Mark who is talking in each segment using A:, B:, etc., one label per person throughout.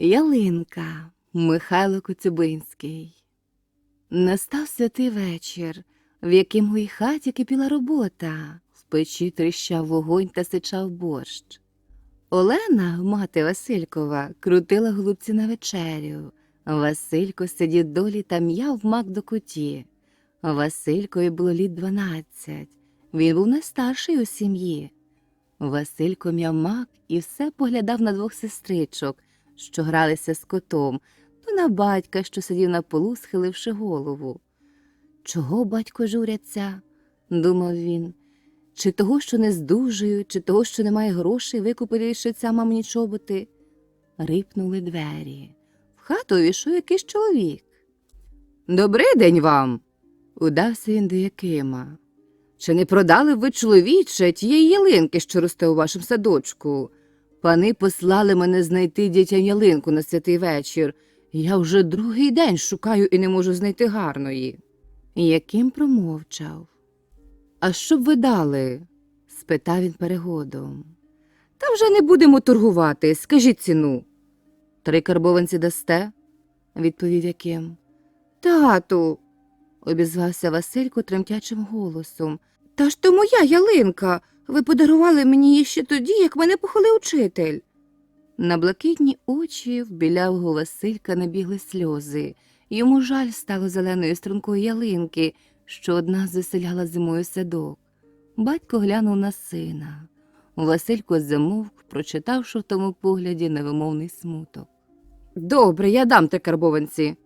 A: Ялинка Михайло Коцюбинський. Настав святий вечір, в якій моїй хаті кипіла робота, в печі тріщав вогонь та сичав борщ. Олена, мати Василькова, крутила голубці на вечерю. Василько сидів долі та м'яв мак до куті. Василькові було літ дванадцять. Він був найстарший у сім'ї. Василько м'яв мак і все поглядав на двох сестричок, що гралися з котом, то на батька, що сидів на полу, схиливши голову. Чого батько журяться? думав він. Чи того, що не здужую, чи того, що немає грошей викупити шиця мамині чоботи? Рипнули двері. В хату увійшов якийсь чоловік. Добрий день вам. удався він до Якима. Чи не продали ви чоловіче тієї ялинки, що росте у вашому садочку? Пани послали мене знайти дітям ялинку на святий вечір. Я вже другий день шукаю і не можу знайти гарної. Яким промовчав. А що б ви дали? спитав він перегодом. Та вже не будемо торгувати, скажіть ціну. Три карбованці дасте? відповів Яким. Тату, обізвався Василько тремтячим голосом. Та ж то моя ялинка. Ви подарували мені її ще тоді, як мене похвалив учитель. На блакитні очі в білявого Василька набігли сльози. Йому жаль стало зеленої стрункої ялинки, що одна заселяла зимою садок. Батько глянув на сина. Василько замовк, прочитавши в тому погляді невимовний смуток. Добре, я дам те карбованці,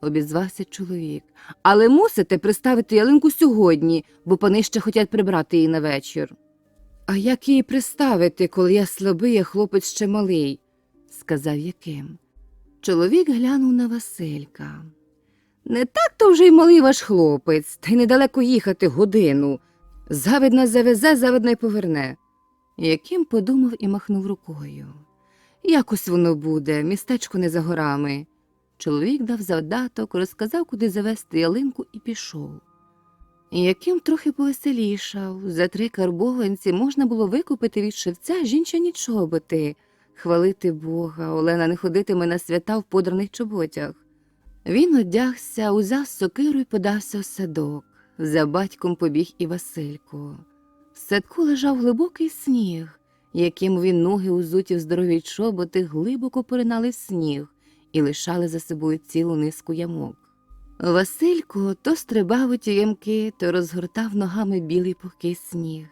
A: обізвався чоловік. Але мусите приставити ялинку сьогодні, бо пани ще хотять прибрати її на вечір. А як її приставити, коли я слабий, а хлопець ще малий? сказав Яким. Чоловік глянув на Василька. Не так то вже й малий ваш хлопець, та й недалеко їхати годину. Завидна завезе, завидна й поверне. Яким подумав і махнув рукою. Якось воно буде, містечко не за горами. Чоловік дав завдаток, розказав, куди завести ялинку, і пішов. Яким трохи повеселішав, за три карбованці можна було викупити від шевця жінчані чоботи. Хвалити Бога, Олена не ходитиме на свята в подраних чоботях. Він одягся, узяв сокиру і подався в садок. За батьком побіг і Василько. В садку лежав глибокий сніг, яким він ноги узуті в здорові чоботи глибоко поринали сніг і лишали за собою цілу низку ямок. Василько то стрибав у ті ямки, то розгортав ногами білий пухкий сніг.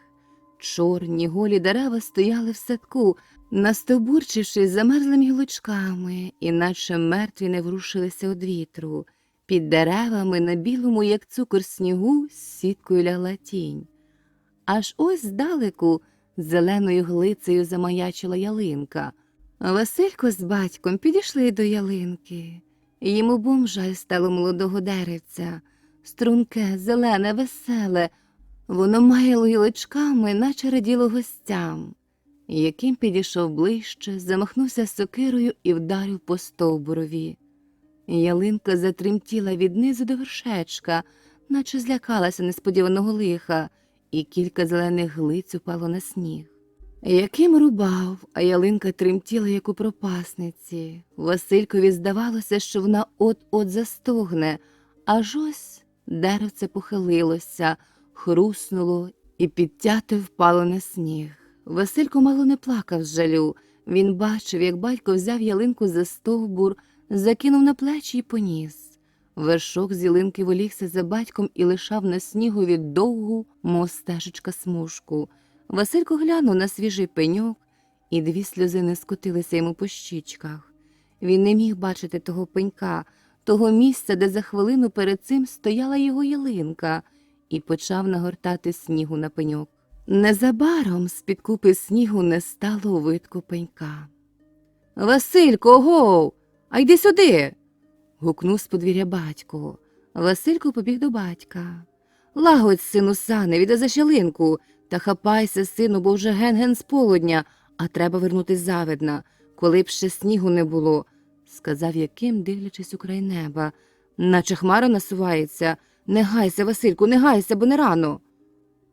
A: Чорні голі дерева стояли в садку, настовбурчившись замерзлими гілочками, іначе мертві не врушилися від вітру. Під деревами на білому, як цукор снігу, з сіткою лягла тінь. Аж ось здалеку зеленою глицею замаячила ялинка. Василько з батьком підійшли до ялинки. Їм обом жаль стало молодого деревця, струнке, зелене, веселе, воно маяло гілочками, наче раділо гостям. Яким підійшов ближче, замахнувся сокирою і вдарив по стовбурові. Ялинка затремтіла від низу до вершечка, наче злякалася несподіваного лиха, і кілька зелених глиць упало на сніг. Яким рубав, а ялинка тремтіла, як у пропасниці. Василькові здавалося, що вона от-от застогне, аж ось деревце похилилося, хруснуло і підтяти впало на сніг. Василько мало не плакав з жалю. Він бачив, як батько взяв ялинку за стовбур, закинув на плечі і поніс. Вершок з ялинки волігся за батьком і лишав на снігові довгу, мов стежечка смужку. Василько глянув на свіжий пеньок, і дві сльози скотилися йому по щічках. Він не міг бачити того пенька, того місця, де за хвилину перед цим стояла його ялинка, і почав нагортати снігу на пеньок. Незабаром з-під купи снігу не стало у видку пенька. Василько, гов, а йди сюди. гукнув з подвір'я батько. Василько побіг до батька. Лагодь, сину, сане, віде за ялинку, та хапайся, сину, бо вже ген-ген з полудня, а треба вернутись завидна, коли б ще снігу не було, сказав Яким, дивлячись у край неба. Наче хмара насувається. Не гайся, Васильку, не гайся, бо не рано.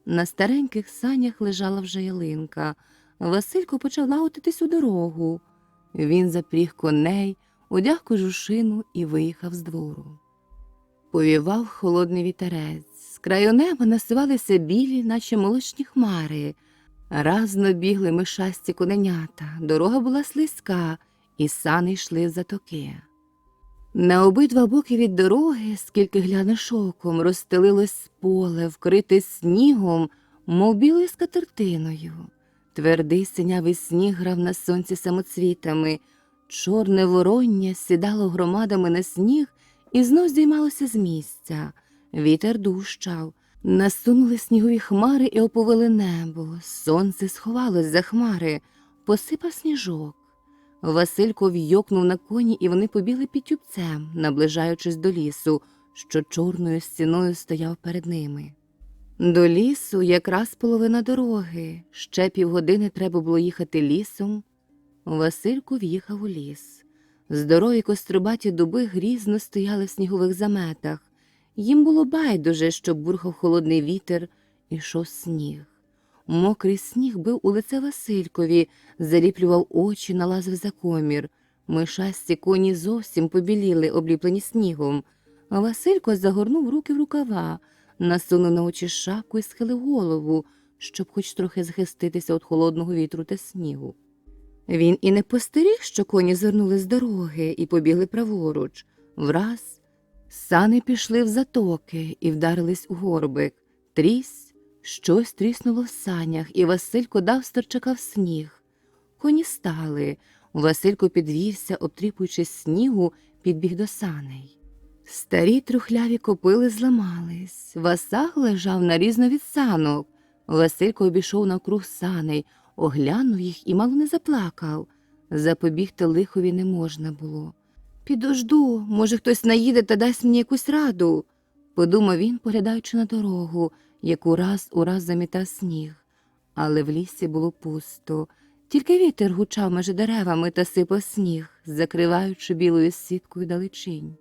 A: На стареньких санях лежала вже ялинка. Василько почав лагодитись у дорогу. Він запріг коней, одяг кожушину і виїхав з двору. Повівав холодний вітерець, з краю неба насувалися білі, наче молочні хмари. Разно бігли мишасті коненята, дорога була слизька, і сани йшли в затоки. На обидва боки від дороги, скільки глянеш оком, розстелилось поле, вкрите снігом, мов білою скатертиною. Твердий синявий сніг грав на сонці самоцвітами, чорне вороння сідало громадами на сніг і знов здіймалося з місця. Вітер дущав, насунули снігові хмари і оповили небо. Сонце сховалось за хмари, посипав сніжок. Василько вйокнув на коні, і вони побігли під тюбцем, наближаючись до лісу, що чорною стіною стояв перед ними. До лісу якраз половина дороги. Ще півгодини треба було їхати лісом. Василько в'їхав у ліс. Здорові кострубаті дуби грізно стояли в снігових заметах. Їм було байдуже, що бурхав холодний вітер, ішов сніг. Мокрий сніг бив у лице Василькові, заліплював очі, налазив за комір. Мишасті коні зовсім побіліли, обліплені снігом. Василько загорнув руки в рукава, насунув на очі шапку і схилив голову, щоб хоч трохи захиститися від холодного вітру та снігу. Він і не постеріг, що коні звернули з дороги і побігли праворуч. Враз сани пішли в затоки і вдарились у горбик. Трісь, щось тріснуло в санях, і Василько дав сторчака в сніг. Коні стали. Василько підвівся, обтріпуючись снігу, підбіг до саней. Старі трухляві копили зламались. Васаг лежав нарізно від санок. Василько обійшов навкруг саней, оглянув їх і мало не заплакав. Запобігти лихові не можна було. Підожду, може, хтось наїде та дасть мені якусь раду, подумав він, поглядаючи на дорогу, яку раз у раз замітав сніг. Але в лісі було пусто. Тільки вітер гучав межи деревами та сипав сніг, закриваючи білою сіткою далечінь.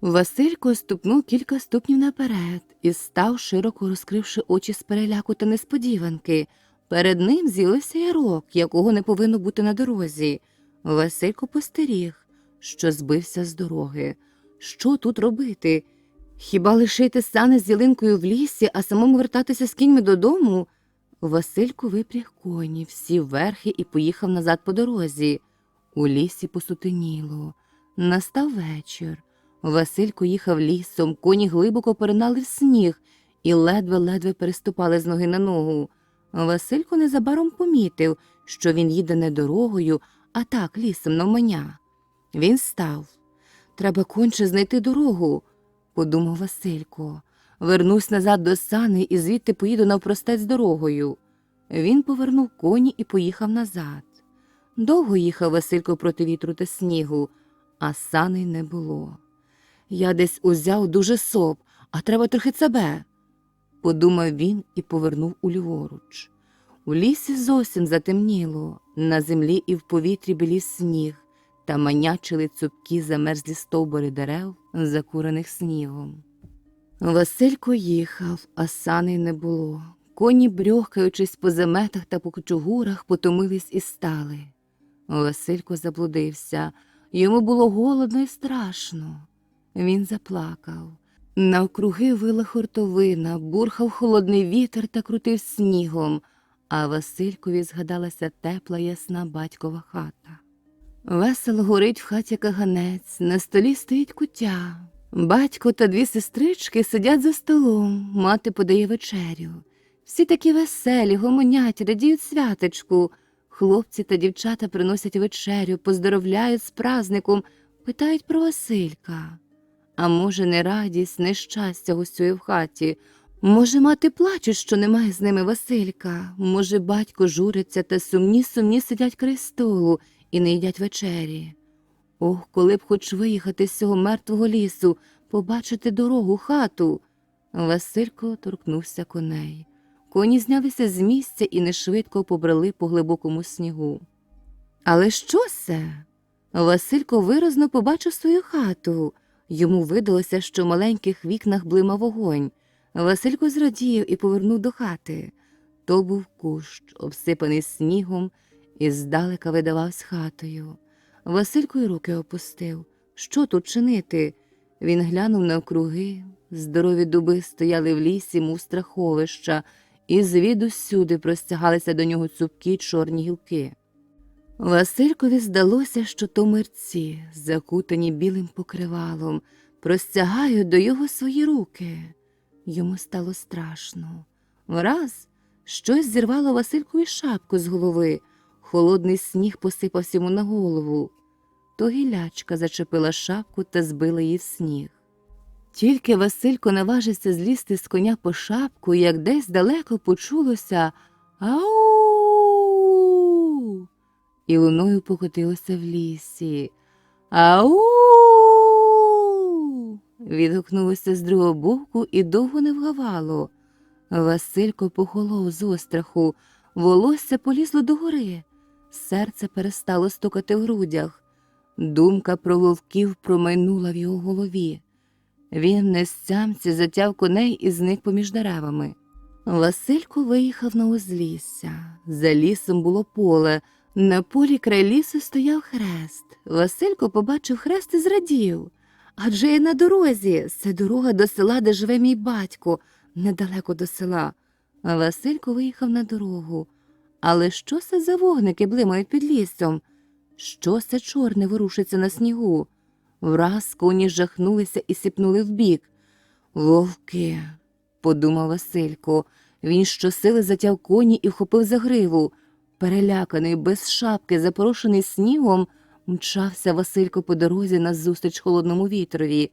A: Василько ступнув кілька ступнів наперед і став, широко розкривши очі з переляку та несподіванки. Перед ним з'явився ярок, якого не повинно бути на дорозі. Василько постеріг, що збився з дороги. Що тут робити? Хіба лишити сани з ялинкою в лісі, а самому вертатися з кіньми додому? Василько випряг коні, всі верхи і поїхав назад по дорозі. У лісі посутеніло. Настав вечір. Василько їхав лісом, коні глибоко поринали в сніг і ледве-ледве переступали з ноги на ногу. Василько незабаром помітив, що він їде не дорогою, а так лісом навмання. Він став. Треба конче знайти дорогу, подумав Василько. Вернусь назад до сани і звідти поїду навпростець дорогою. Він повернув коні і поїхав назад. Довго їхав Василько проти вітру та снігу, а саней не було. Я десь узяв дуже соп, а треба трохи цебе, подумав він і повернув уліворуч. У лісі зовсім затемніло, на землі і в повітрі білів сніг, та манячили цупкі замерзлі стовбури дерев, закурених снігом. Василько їхав, а саней не було. Коні, брьохкаючись по заметах та по кучугурах, потомились і стали. Василько заблудився, йому було голодно і страшно. Він заплакав. Навкруги вила хуртовина, бурхав холодний вітер та крутив снігом, а Василькові згадалася тепла ясна батькова хата. Весело горить в хаті каганець, на столі стоїть куття. Батько та дві сестрички сидять за столом, мати подає вечерю. Всі такі веселі, гомонять, радіють святочку. Хлопці та дівчата приносять вечерю, поздоровляють з праздником, питають про Василька. А може, не радість, нещастя гостює в хаті. Може, мати плаче, що немає з ними Василька. Може, батько журиться та сумні сумні сидять край столу і не їдять вечері. Ох, коли б хоч виїхати з цього мертвого лісу, побачити дорогу, хату. Василько торкнувся коней. Коні знялися з місця і нешвидко побрали по глибокому снігу. Але що це? Василько виразно побачив свою хату. Йому видалося, що в маленьких вікнах блима вогонь. Василько зрадів і повернув до хати. То був кущ, обсипаний снігом, і здалека видавався хатою. Василько й руки опустив. Що тут чинити? Він глянув навкруги. Здорові дуби стояли в лісі, мов страховища, і звідусюди простягалися до нього цупкі чорні гілки. Василькові здалося, що то мерці, закутані білим покривалом, простягають до його свої руки. Йому стало страшно. Враз щось зірвало Василькові шапку з голови, холодний сніг посипався йому на голову. То гілячка зачепила шапку та збила її в сніг. Тільки Василько наважився злізти з коня по шапку, як десь далеко почулося Ау. І луною покотилося в лісі. Ау. Відгукнулося з другого боку і довго не вгавало. Василько похолов з остраху, волосся полізло догори, серце перестало стукати в грудях. Думка про вовків промайнула в його голові. Він нестямці затяв коней і зник поміж деревами. Василько виїхав на узлісся. За лісом було поле. На полі край лісу стояв хрест. Василько побачив хрест і зрадів. Адже я на дорозі. Це дорога до села, де живе мій батько, недалеко до села. Василько виїхав на дорогу. Але що це за вогники блимають під лісом? Що це чорне ворушиться на снігу? Враз коні жахнулися і сіпнули вбік. Вовки, подумав Василько. Він щосили затяв коні і вхопив за гриву. Переляканий, без шапки, запорошений снігом, мчався Василько по дорозі назустріч холодному вітрові.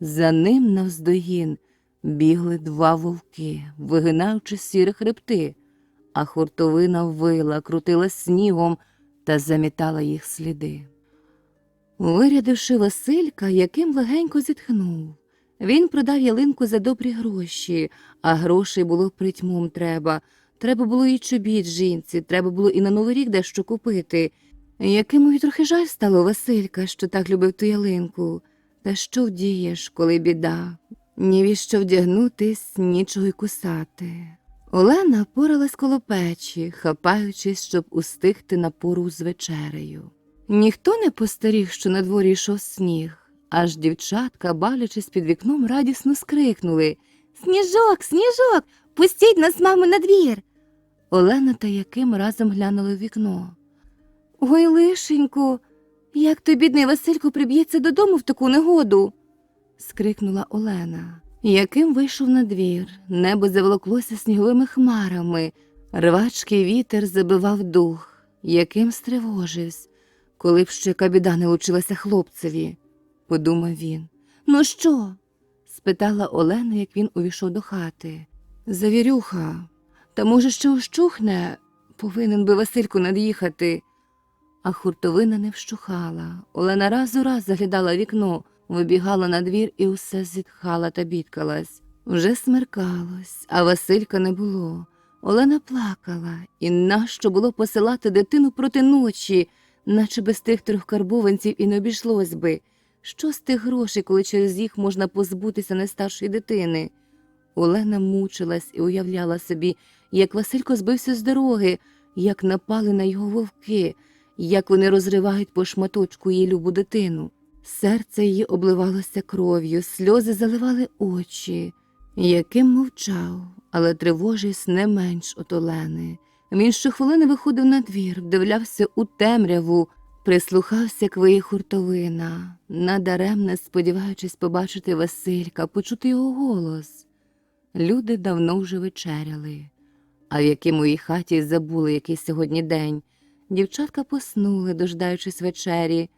A: За ним навздогін бігли два вовки, вигинаючи сірі хребти, а хуртовина вила, крутила снігом та замітала їх сліди. Вирядивши Василька, яким легенько зітхнув. Він продав ялинку за добрі гроші, а грошей було притьмом треба. Треба було і чобіт жінці, треба було і на Новий рік дещо купити. Якиму й трохи жаль стало Василька, що так любив ту ялинку. Та що вдієш, коли біда? Ні ві що вдягнутись, нічого й кусати. Олена поралась коло печі, хапаючись, щоб устигти на пору з вечерею. Ніхто не постеріг, що на дворі йшов сніг, аж дівчатка, бавлячись під вікном, радісно скрикнули Сніжок, сніжок, пустіть нас, мамо, на двір. Олена та Яким разом глянули в вікно. Ой, лишенько, як той бідний Василько приб'ється додому в таку негоду. скрикнула Олена. Яким вийшов на двір, небо заволоклося сніговими хмарами, рвачкий вітер забивав дух, яким стривожився, коли б ще кабіда не лучилася хлопцеві, подумав він. Ну що? спитала Олена, як він увійшов до хати. Завірюха, та може ще ущухне, повинен би Василько над'їхати. А хуртовина не вщухала. Олена раз у раз заглядала вікно, вибігала на двір і усе зітхала та бідкалась. Вже смеркалось, а Василька не було. Олена плакала, і нащо було посилати дитину проти ночі, наче без тих трьох карбованців і не обійшлось би. Що з тих грошей, коли через їх можна позбутися найстаршої дитини? Олена мучилась і уявляла собі, як Василько збився з дороги, як напали на його вовки, як вони розривають по шматочку її любу дитину. Серце її обливалося кров'ю, сльози заливали очі. Яким мовчав, але тривожився не менш от Олени. Він щохвилини виходив на двір, вдивлявся у темряву, прислухався к виї хуртовина, надаремне сподіваючись побачити Василька, почути його голос. Люди давно вже вечеряли, а в якій моїй хаті забули який сьогодні день. Дівчатка поснули, дождаючись вечері.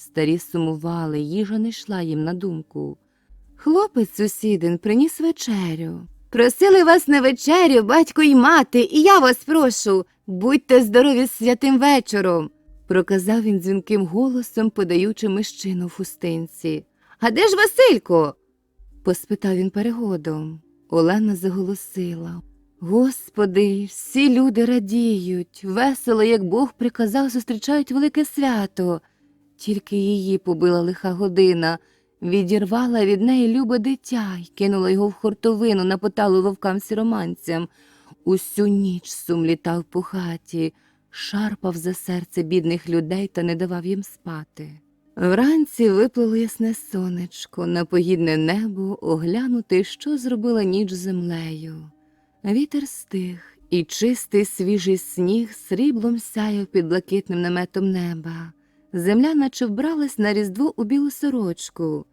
A: Старі сумували, їжа не йшла їм на думку. Хлопець сусідин приніс вечерю. Просили вас на вечерю, батько й мати, і я вас прошу. Будьте здорові з святим вечором, проказав він дзвінким голосом, подаючи мищину в хустинці. А де ж Василько? поспитав він перегодом. Олена заголосила. Господи, всі люди радіють, весело, як Бог приказав, зустрічають велике свято. Тільки її побила лиха година, відірвала від неї любе дитя й кинула його в хортовину на поталу вовкам сіроманцям. Усю ніч сум літав по хаті, шарпав за серце бідних людей та не давав їм спати. Вранці виплило ясне сонечко, на погідне небо оглянути, що зробила ніч землею. Вітер стих, і чистий свіжий сніг сріблом сяяв під блакитним наметом неба. Земля наче вбралась на різдво у білу сорочку.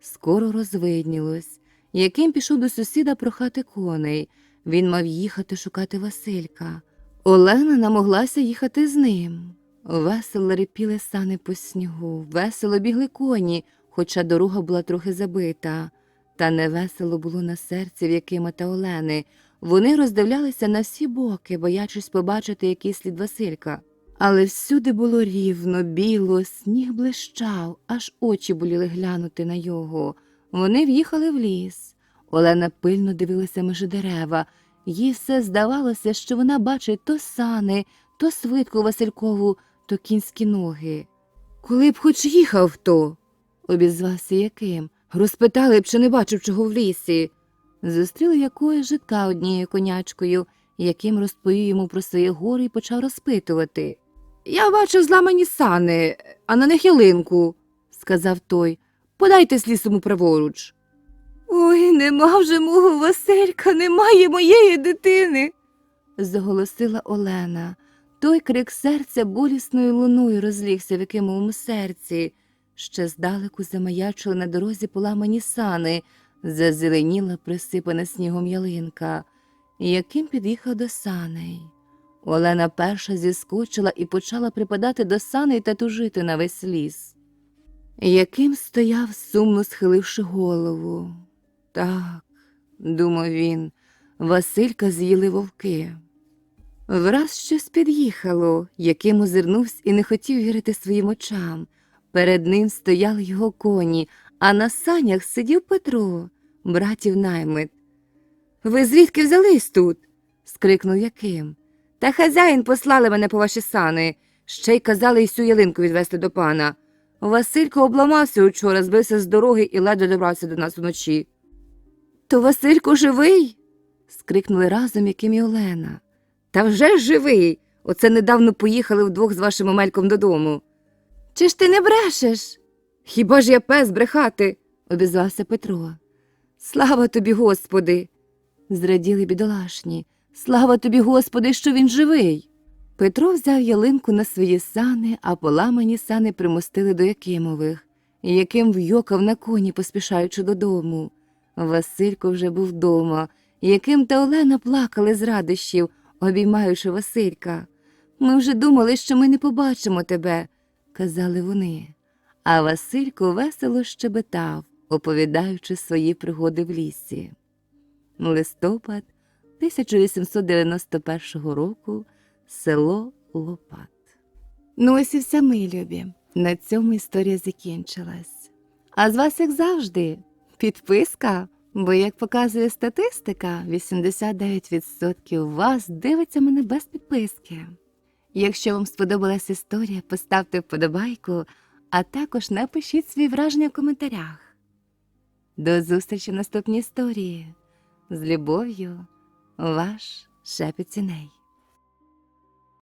A: Скоро розвиднілось, яким пішов до сусіда прохати коней. Він мав їхати шукати Василька. Олена намоглася їхати з ним. Весело рипіли сани по снігу, весело бігли коні, хоча дорога була трохи забита. Та невесело було на серці в Якима та Олени. Вони роздивлялися на всі боки, боячись побачити який слід Василька. Але всюди було рівно, біло, сніг блищав, аж очі боліли глянути на його. Вони в'їхали в ліс. Олена пильно дивилася межі дерева. Їй все здавалося, що вона бачить то сани, то свитку Василькову, то кінські ноги. Коли б хоч їхав хто, обізвався яким. Розпитали б, чи не бачив чого в лісі. Зустріли якоїсь житка однією конячкою, яким розповів йому про своє горе і почав розпитувати. Я бачив зламані сани, а на них ялинку, сказав той. Подайте з лісом праворуч. Ой, нема вже мого Василька, немає моєї дитини. заголосила Олена. Той крик серця болісною луною розлігся в якимовому серці. Ще здалеку замаячили на дорозі поламані сани, зазеленіла присипана снігом ялинка, яким під'їхав до саней. Олена перша зіскочила і почала припадати до саней та тужити на весь ліс. Яким стояв, сумно схиливши голову. Так, думав він, Василька з'їли вовки. Враз щось під'їхало, яким озирнувся і не хотів вірити своїм очам. Перед ним стояли його коні, а на санях сидів Петро, братів наймит. Ви звідки взялись тут? скрикнув Яким. Та хазяїн послали мене по ваші сани, ще й казали й сю ялинку відвести до пана. Василько обламався учора, збився з дороги і ледве добрався до нас вночі. То Василько живий? скрикнули разом Яким і Олена. Та вже живий. Оце недавно поїхали вдвох з вашим омельком додому. Чи ж ти не брешеш? Хіба ж я пес брехати? обізвався Петро. Слава тобі, Господи. зраділи бідолашні. Слава тобі, Господи, що він живий. Петро взяв ялинку на свої сани, а поламані сани примостили до Якимових, яким вйокав на коні, поспішаючи додому. Василько вже був вдома, яким та Олена плакали з радощів, обіймаючи Василька. Ми вже думали, що ми не побачимо тебе, казали вони. А Василько весело щебетав, оповідаючи свої пригоди в лісі. Листопад 1891 року село Лопат. Ну ось і все, мої любі. На цьому історія закінчилась. А з вас, як завжди, підписка, бо, як показує статистика, 89% вас дивиться мене без підписки. Якщо вам сподобалась історія, поставте вподобайку, а також напишіть свої враження в коментарях. До зустрічі в наступній історії. З любов'ю, ваш Шепіціней.